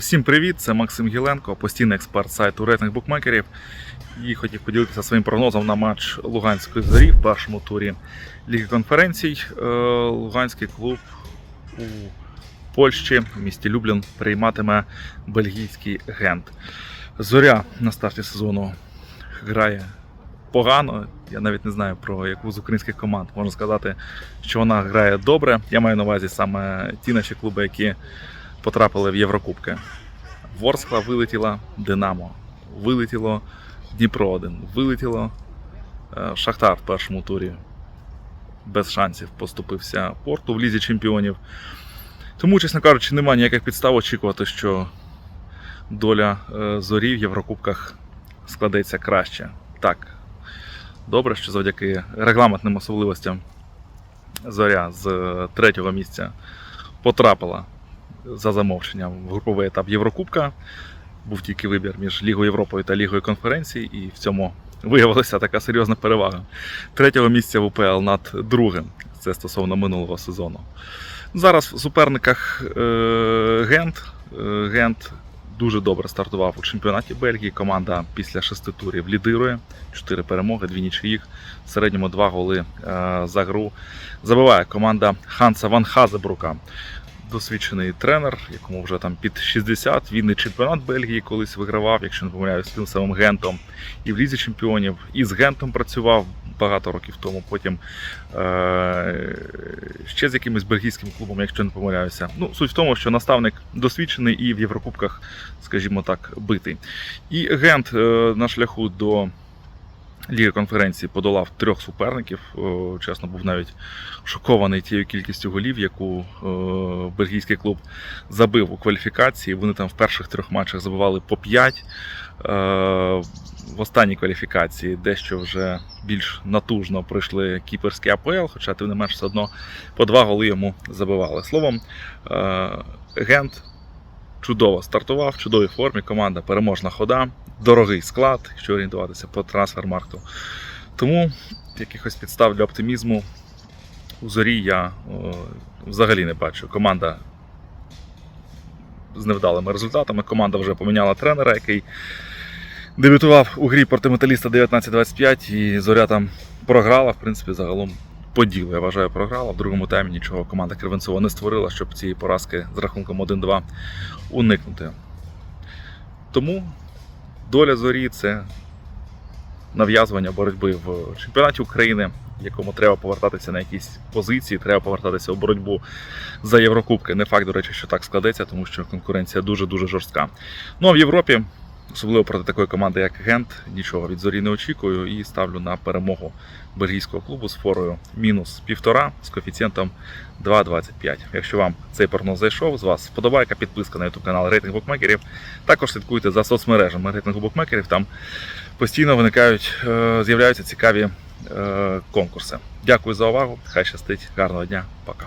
Всім привіт! Це Максим Гіленко, постійний експерт сайту рейтинг букмекерів. І хотів поділитися своїм прогнозом на матч Луганської зорі в першому турі Ліги конференцій. Е, Луганський клуб у Польщі в місті Люблін прийматиме бельгійський гент. Зоря на старті сезону грає погано. Я навіть не знаю про яку з українських команд можна сказати, що вона грає добре. Я маю на увазі саме ті наші клуби, які потрапили в Єврокубки. Ворскла вилетіла, Динамо, вилетіло Дніпро 1, вилетіло е, Шахтар в першому турі. Без шансів поступився Порту в Лізі Чемпіонів. Тому, чесно кажучи, немає ніяких підстав очікувати, що доля е, зорі в Єврокубках складеться краще. Так, добре, що завдяки регламентним особливостям зоря з е, третього місця потрапила за замовченням в груповий етап Єврокубка. Був тільки вибір між Лігою Європи та Лігою конференцій, і в цьому виявилася така серйозна перевага. Третього місця в УПЛ над другим. Це стосовно минулого сезону. Зараз в суперниках е, Гент. Е, Гент дуже добре стартував у чемпіонаті Бельгії. Команда після шести турів лідирує. Чотири перемоги, дві нічиїх. В середньому два голи е, за гру. Забиває команда Ханса Ван Хазебрука досвідчений тренер, якому вже там під 60. Він і чемпіонат Бельгії колись вигравав, якщо не помиляюсь, з тим самим Гентом. І в Лізі чемпіонів, і з Гентом працював багато років тому. Потім е- ще з якимось бельгійським клубом, якщо не помиляюся. Ну, суть в тому, що наставник досвідчений і в Єврокубках, скажімо так, битий. І Гент е- на шляху до. Ліги конференції подолав трьох суперників. Чесно, був навіть шокований тією кількістю голів, яку е, бельгійський клуб забив у кваліфікації. Вони там в перших трьох матчах забивали по 5. Е, в останній кваліфікації дещо вже більш натужно пройшли кіперські АПЛ, хоча тим не менш все одно по два голи йому забивали. Словом, е, Гент чудово стартував, в чудовій формі. Команда переможна хода, дорогий склад, якщо орієнтуватися по трансфермарту. Тому якихось підстав для оптимізму у зорі я о, взагалі не бачу. Команда з невдалими результатами. Команда вже поміняла тренера, який дебютував у грі проти металіста 19-25, і зоря там програла, в принципі, загалом по ділу. Я вважаю, програла. В другому таймі нічого команда Кривенцова не створила, щоб цієї поразки з рахунком 1-2 уникнути. Тому доля зорі це нав'язування боротьби в чемпіонаті України, якому треба повертатися на якісь позиції, треба повертатися у боротьбу за Єврокубки. Не факт, до речі, що так складеться, тому що конкуренція дуже-дуже жорстка. Ну а в Європі, особливо проти такої команди, як Гент, нічого від зорі не очікую і ставлю на перемогу бельгійського клубу з форою мінус півтора з коефіцієнтом 2,25. Якщо вам цей прогноз зайшов, з вас вподобайка, підписка на YouTube канал Рейтинг Букмекерів. Також слідкуйте за соцмережами рейтингу букмекерів. Там постійно виникають, е, з'являються цікаві е, конкурси. Дякую за увагу. Хай щастить. Гарного дня. Пока.